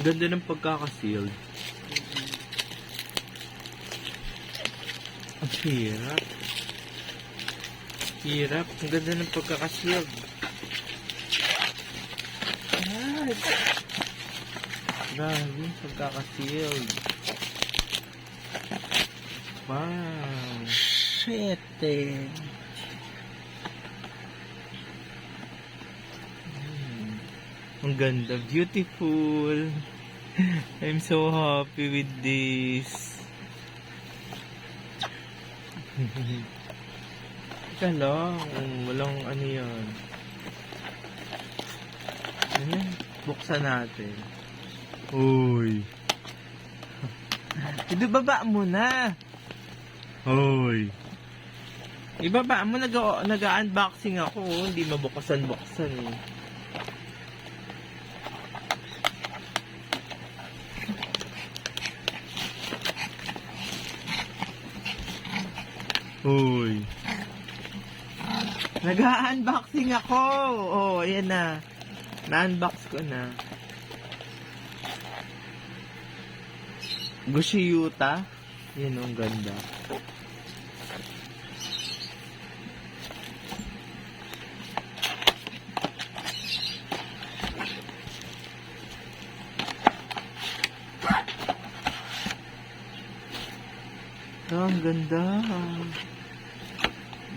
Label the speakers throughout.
Speaker 1: Ganda ng pagkakasealed. Ang hirap. Hirap. Ang ganda ng pagkakasealed. Ay. Grabe, pagkakasealed. Wow.
Speaker 2: Shit eh.
Speaker 1: Hmm. Ang ganda. Beautiful. I'm so happy with this. Teka lang. Walang ano yan. Ayan. Buksan natin. Uy. Ibaba mo na. Uy. Ibaba mo, nag- nag-unboxing ako. Hindi mabuksan-buksan eh. Uy. Nag-unboxing ako. Oh, ayan na. Na-unbox ko na. Gushi Yuta. Yan ang ganda. Oh, ang ganda.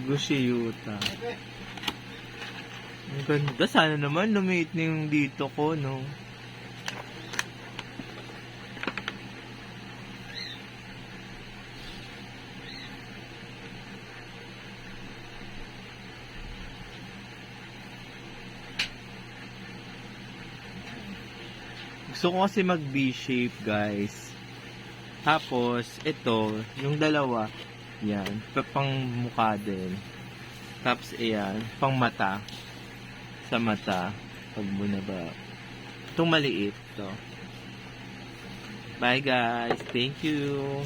Speaker 1: Gushi Yuta. Ang ganda. Sana naman lumit na yung dito ko, no? Gusto ko kasi mag B-shape, guys. Tapos, ito, yung dalawa, yan, pa- pang mukha din. Tapos, ayan, pang mata. Sa mata, pag bunaba. Itong maliit, to. Bye, guys. Thank you.